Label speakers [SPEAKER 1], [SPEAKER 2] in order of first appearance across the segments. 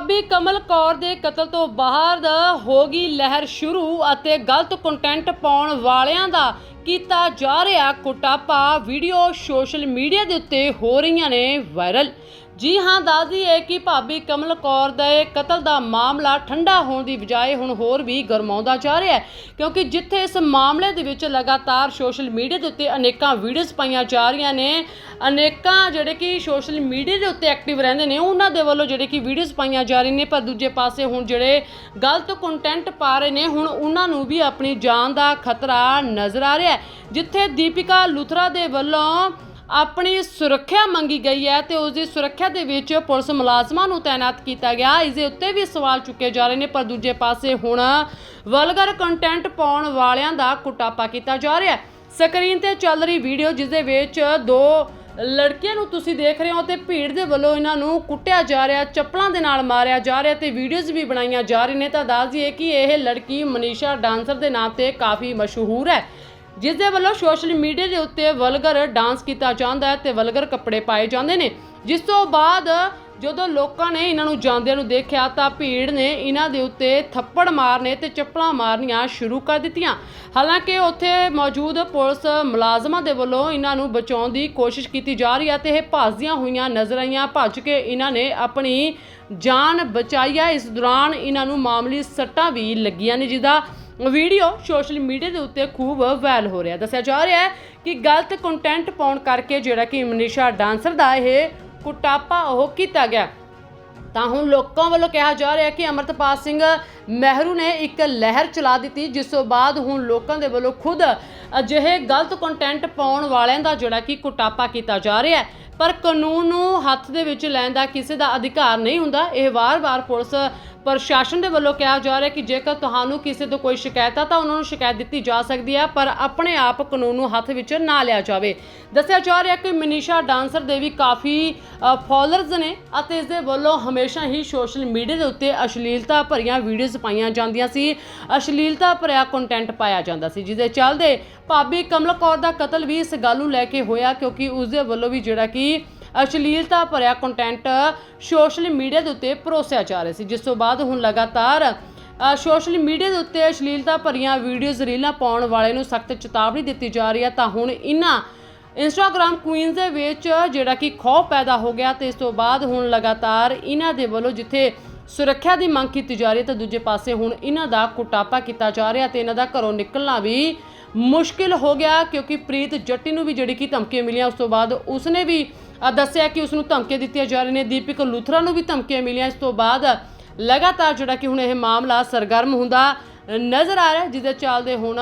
[SPEAKER 1] ਭਾਬੀ ਕਮਲ ਕੌਰ ਦੇ ਕਤਲ ਤੋਂ ਬਾਅਦ ਹੋ ਗਈ ਲਹਿਰ ਸ਼ੁਰੂ ਅਤੇ ਗਲਤ ਕੰਟੈਂਟ ਪਾਉਣ ਵਾਲਿਆਂ ਦਾ ਕੀਤਾ ਜਾ ਰਿਹਾ ਕੁਟਾਪਾ। ਵੀਡੀਓ ਸੋਸ਼ਲ ਮੀਡੀਆ ਦੇ ਉੱਤੇ ਹੋ ਰਹੀਆਂ ਨੇ ਵਾਇਰਲ। ਜੀ ਹਾਂ ਦੱਸਦੀ ਹੈ ਕਿ ਭਾਬੀ ਕਮਲ ਕੌਰ ਦੇ ਕਤਲ ਦਾ ਮਾਮਲਾ ਠੰਡਾ ਹੋਣ ਦੀ ਬਜਾਏ ਹੁਣ ਹੋਰ ਵੀ ਗਰਮਾਉਂਦਾ ਜਾ ਰਿਹਾ ਹੈ। ਕਿਉਂਕਿ ਜਿੱਥੇ ਇਸ ਮਾਮਲੇ ਦੇ ਵਿੱਚ ਲਗਾਤਾਰ ਸੋਸ਼ਲ ਮੀਡੀਆ ਦੇ ਉੱਤੇ ਅਨੇਕਾਂ ਵੀਡੀਓਜ਼ ਪਾਈਆਂ ਜਾ ਰਹੀਆਂ ਨੇ, ਅਨੇਕਾਂ ਜਿਹੜੇ ਕਿ ਸੋਸ਼ਲ ਮੀਡੀਆ ਦੇ ਉੱਤੇ ਐਕਟਿਵ ਰਹਿੰਦੇ ਨੇ, ਉਹਨਾਂ ਦੇ ਵੱਲੋਂ ਜਿਹੜੇ ਕਿ ਵੀਡੀਓਜ਼ ਪਾਈਆਂ ਜਾ ਰਹੀਆਂ ਨੇ, ਪਰ ਦੂਜੇ ਪਾਸੇ ਹੁਣ ਜਿਹੜੇ ਗਲਤ ਕੰਟੈਂਟ ਪਾ ਰਹੇ ਨੇ, ਹੁਣ ਉਹਨਾਂ ਨੂੰ ਵੀ ਆਪਣੀ ਜਾਨ ਦਾ ਖਤਰਾ ਨਜ਼ਰ ਆ ਰਿਹਾ ਹੈ, ਜਿੱਥੇ ਦੀਪਿਕਾ ਲੁਥਰਾ ਦੇ ਵੱਲੋਂ ਆਪਣੀ ਸੁਰੱਖਿਆ ਮੰਗੀ ਗਈ ਹੈ ਤੇ ਉਸ ਦੀ ਸੁਰੱਖਿਆ ਦੇ ਵਿੱਚ ਪੁਲਿਸ ਮੁਲਾਜ਼ਮਾਂ ਨੂੰ ਤਾਇਨਾਤ ਕੀਤਾ ਗਿਆ। ਇਸ ਦੇ ਉੱਤੇ ਵੀ ਸਵਾਲ ਚੁੱਕੇ ਜਾ ਰਹੇ ਨੇ, ਪਰ ਦੂਜੇ ਪਾਸੇ ਹੁਣ ਵਲਗਰ ਕੰਟੈਂਟ ਪਾਉਣ ਵਾਲਿਆਂ ਦਾ ਕੁਟਾਪਾ ਕੀਤਾ ਜਾ ਰਿਹਾ ਹੈ। ਸਕਰੀਨ ਤੇ ਚੱਲ ਰਹੀ ਵੀਡੀਓ ਜਿਸ ਦੇ ਵਿੱਚ ਦੋ ਲੜਕੀਆਂ ਨੂੰ ਤੁਸੀਂ ਦੇਖ ਰਹੇ ਹੋ ਤੇ ਭੀੜ ਦੇ ਵੱਲੋਂ ਇਹਨਾਂ ਨੂੰ ਕੁੱਟਿਆ ਜਾ ਰਿਹਾ, ਚੱਪਲਾਂ ਦੇ ਨਾਲ ਮਾਰਿਆ ਜਾ ਰਿਹਾ ਤੇ ਵੀਡੀਓਜ਼ ਵੀ ਬਣਾਈਆਂ ਜਾ ਰਹੀਆਂ ਨੇ। ਤਾਂ ਦੱਸ ਦਈਏ ਕਿ ਇਹ ਲੜਕੀ ਮਨੀਸ਼ਾ ਡਾਂਸਰ ਦੇ ਨਾਮ ਤੇ ਕਾਫੀ ਮਸ਼ਹੂਰ ਹੈ। ਜਿਸ ਦੇ ਵੱਲੋਂ ਸੋਸ਼ਲ ਮੀਡੀਆ ਦੇ ਉੱਤੇ ਵਲਗਰ ਡਾਂਸ ਕੀਤਾ ਜਾਂਦਾ ਹੈ ਤੇ ਵਲਗਰ ਕੱਪੜੇ ਪਾਏ ਜਾਂਦੇ ਨੇ। ਜਿਸ ਤੋਂ ਬਾਅਦ ਜਦੋਂ ਲੋਕਾਂ ਨੇ ਇਹਨਾਂ ਨੂੰ ਜਾਂਦਿਆਂ ਨੂੰ ਦੇਖਿਆ ਤਾਂ ਭੀੜ ਨੇ ਇਹਨਾਂ ਦੇ ਉੱਤੇ ਥੱਪੜ ਮਾਰਨੇ ਤੇ ਚੱਪਲਾਂ ਮਾਰਨੀਆਂ ਸ਼ੁਰੂ ਕਰ ਦਿੱਤੀਆਂ। ਹਾਲਾਂਕਿ ਉੱਥੇ ਮੌਜੂਦ ਪੁਲਿਸ ਮੁਲਾਜ਼ਮਾਂ ਦੇ ਵੱਲੋਂ ਇਹਨਾਂ ਨੂੰ ਬਚਾਉਣ ਦੀ ਕੋਸ਼ਿਸ਼ ਕੀਤੀ ਜਾ ਰਹੀ ਹੈ ਤੇ ਇਹ ਭੱਜਦੀਆਂ ਹੋਈਆਂ ਨਜ਼ਰ ਆਈਆਂ। ਭੱਜ ਕੇ ਇਹਨਾਂ ਨੇ ਆਪਣੀ ਜਾਨ ਬਚਾਈ ਹੈ। ਇਸ ਦੌਰਾਨ ਇਹਨਾਂ ਨੂੰ ਮਾਮੂਲੀ ਸੱਟਾਂ ਵੀ ਲੱਗੀਆਂ ਨੇ, ਜਿਹਦਾ ਵੀਡੀਓ ਸੋਸ਼ਲ ਮੀਡੀਆ ਦੇ ਉੱਤੇ ਖੂਬ ਵਾਇਰਲ ਹੋ ਰਿਹਾ ਦੱਸਿਆ ਜਾ ਰਿਹਾ ਹੈ ਕਿ ਗਲਤ ਕੰਟੈਂਟ ਪਾਉਣ ਕਰਕੇ ਜਿਹੜਾ ਕਿ ਮਨੀਸ਼ਾ ਡਾਂਸਰ ਦਾ ਇਹ ਕੁਟਾਪਾ ਉਹ ਕੀਤਾ ਗਿਆ। ਤਾਂ ਹੁਣ ਲੋਕਾਂ ਵੱਲੋਂ ਕਿਹਾ ਜਾ ਰਿਹਾ ਕਿ ਅਮਰਤਪਾਲ ਸਿੰਘ ਮਹਿਰੂ ਨੇ ਇੱਕ ਲਹਿਰ ਚਲਾ ਦਿੱਤੀ, ਜਿਸ ਤੋਂ ਬਾਅਦ ਹੁਣ ਲੋਕਾਂ ਦੇ ਵੱਲੋਂ ਖੁਦ ਅਜਿਹੇ ਗਲਤ ਕੰਟੈਂਟ ਪਾਉਣ ਵਾਲਿਆਂ ਦਾ ਜਿਹੜਾ ਕਿ ਕੁਟਾਪਾ ਕੀਤਾ ਜਾ ਰਿਹਾ ਹੈ। ਪਰ ਕਾਨੂੰਨ ਨੂੰ ਹੱਥ ਦੇ ਵਿੱਚ ਲੈਣ ਦਾ ਕਿਸੇ ਦਾ ਅਧਿਕਾਰ ਨਹੀਂ ਹੁੰਦਾ। ਇਹ ਵਾਰ-ਵਾਰ ਪੁਲਿਸ ਪ੍ਰਸ਼ਾਸਨ ਦੇ ਵੱਲੋਂ ਕਿਹਾ ਜਾ ਰਿਹਾ ਕਿ ਜੇਕਰ ਤੁਹਾਨੂੰ ਕਿਸੇ ਤੋਂ ਕੋਈ ਸ਼ਿਕਾਇਤ ਆ ਤਾਂ ਉਹਨਾਂ ਨੂੰ ਸ਼ਿਕਾਇਤ ਦਿੱਤੀ ਜਾ ਸਕਦੀ ਹੈ, ਪਰ ਆਪਣੇ ਆਪ ਕਾਨੂੰਨ ਨੂੰ ਹੱਥ ਵਿੱਚ ਨਾ ਲਿਆ ਜਾਵੇ। ਦੱਸਿਆ ਜਾ ਰਿਹਾ ਕਿ ਮਨੀਸ਼ਾ ਡਾਂਸਰ ਦੇ ਵੀ ਕਾਫੀ ਫਾਲੋਅਰਸ ਨੇ ਅਤੇ ਇਸ ਦੇ ਵੱਲੋਂ ਹਮੇਸ਼ਾ ਹੀ ਸੋਸ਼ਲ ਮੀਡੀਆ ਦੇ ਉੱਤੇ ਅਸ਼ਲੀਲਤਾ ਭਰੀਆਂ ਵੀਡੀਓਜ਼ ਪਾਈਆਂ ਜਾਂਦੀਆਂ ਸੀ। ਅਸ਼ਲੀਲਤਾ ਭਰਿਆ ਕੰਟੈਂਟ ਪਾਇਆ ਜਾਂਦਾ ਸੀ ਜਿਹਦੇ ਚੱਲਦੇ ਭਾਬੀ ਕਮਲ ਕੌਰ ਦਾ ਕਤਲ ਵੀ ਇਸ ਗੱਲ ਨੂੰ ਲੈ ਕੇ ਹੋਇਆ, ਕਿਉਂਕਿ ਉਸ ਦੇ ਵੱਲੋਂ ਵੀ ਜਿਹੜਾ ਕਿ ਅਸ਼ਲੀਲਤਾ ਭਰਿਆ ਕੰਟੈਂਟ ਸੋਸ਼ਲ ਮੀਡੀਆ ਦੇ ਉੱਤੇ ਪਰੋਸਿਆ ਜਾ ਰਿਹਾ ਸੀ, ਜਿਸ ਤੋਂ ਬਾਅਦ ਹੁਣ ਲਗਾਤਾਰ ਸੋਸ਼ਲ ਮੀਡੀਆ ਦੇ ਉੱਤੇ ਅਸ਼ਲੀਲਤਾ ਭਰੀਆਂ ਵੀਡੀਓਜ਼ ਰੀਲਾਂ ਪਾਉਣ ਵਾਲੇ ਨੂੰ ਸਖਤ ਚੇਤਾਵਨੀ ਦਿੱਤੀ ਜਾ ਰਹੀ ਹੈ, ਤਾਂ ਹੁਣ ਇਹਨਾਂ ਇੰਸਟਾਗ੍ਰam ਕੁਈਨਸ ਦੇ ਵਿੱਚ ਜਿਹੜਾ ਕਿ ਖੌਫ ਪੈਦਾ ਹੋ ਗਿਆ ਤੇ ਇਸ ਤੋਂ ਬਾਅਦ ਹੁਣ ਲਗਾਤਾਰ ਇਹਨਾਂ ਦੇ ਵੱਲੋਂ ਜਿੱਥੇ ਸੁਰੱਖਿਆ ਦੀ ਮੰਗ ਕੀਤੀ ਜਾ ਰਹੀ ਹੈ ਤਾਂ ਦੂਜੇ ਪਾਸੇ ਹੁਣ ਇਹਨਾਂ ਦਾ ਕੁਟਾਪਾ ਕੀਤਾ ਜਾ ਰਿਹਾ ਤੇ ਇਹਨਾਂ ਦਾ ਘਰੋਂ ਨਿਕਲਣਾ ਵੀ ਮੁਸ਼ਕਿਲ ਹੋ ਗਿਆ ਕਿਉਂਕਿ ਪ੍ਰੀਤ ਜੱਟੀ ਨੂੰ ਵੀ ਜਿਹੜੀ ਕਿ ਧਮਕੀਆਂ ਮਿਲੀਆਂ ਉਸ ਤੋਂ ਬਾਅਦ ਉਸਨੇ ਵੀ ਦੱਸਿਆ ਕਿ ਉਸ ਨੂੰ ਧਮਕੀਆਂ ਦਿੱਤੀਆਂ ਜਾ ਰਹੀਆਂ ਨੇ। ਦੀਪਿਕ ਲੂਥਰਾ ਨੂੰ ਵੀ ਧਮਕੀਆਂ ਮਿਲੀਆਂ ਇਸ ਤੋਂ ਬਾਅਦ ਲਗਾਤਾਰ ਜਿਹੜਾ ਕਿ ਹੁਣ ਇਹ ਮਾਮਲਾ ਸਰਗਰਮ ਹੁੰਦਾ ਨਜ਼ਰ ਆ ਰਿਹਾ ਹੈ, ਜਿਹਦੇ ਚੱਲਦੇ ਹੁਣ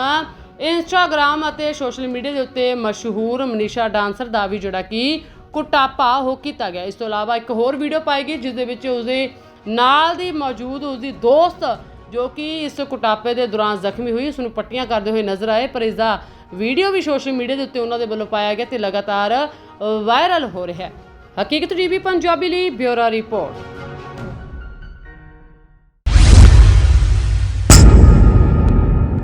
[SPEAKER 1] ਇੰਸਟਾਗ੍ਰam ਅਤੇ ਸੋਸ਼ਲ ਮੀਡੀਆ ਦੇ ਉੱਤੇ ਮਸ਼ਹੂਰ ਮਨੀਸ਼ਾ ਡਾਂਸਰ ਦਾ ਵੀ ਜਿਹੜਾ ਕਿ ਕੁਟਾਪਾ ਹੋ ਕੀਤਾ ਗਿਆ। ਇਸ ਤੋਂ ਇਲਾਵਾ ਇੱਕ ਹੋਰ ਵੀਡੀਓ ਪਾਈ ਗਈ ਜਿਸ ਦੇ ਵਿੱਚ ਉਸਦੇ ਨਾਲ ਦੀ ਮੌਜੂਦ ਉਸਦੀ ਦੋਸਤ ਜੋ ਕਿ ਇਸ ਕੁਟਾਪੇ ਦੇ ਦੌਰਾਨ ਜ਼ਖਮੀ ਹੋਈ ਉਸ ਨੂੰ ਪੱਟੀਆਂ ਕਰਦੇ ਹੋਏ ਨਜ਼ਰ ਆਏ, ਪਰ ਇਸ ਦਾ ਵੀਡੀਓ ਵੀ ਸੋਸ਼ਲ ਮੀਡੀਆ ਦੇ ਉੱਤੇ ਉਹਨਾਂ ਦੇ ਵੱਲੋਂ ਪਾਇਆ ਗਿਆ ਤੇ ਲਗਾਤਾਰ ਵਾਇਰਲ ਹੋ ਰਿਹਾ ਹੈ। ਹਕੀਕਤ ਟੀਵੀ, ਪੰਜਾਬੀ ਲਈ ਬਿਊਰੋ ਰਿਪੋਰਟ।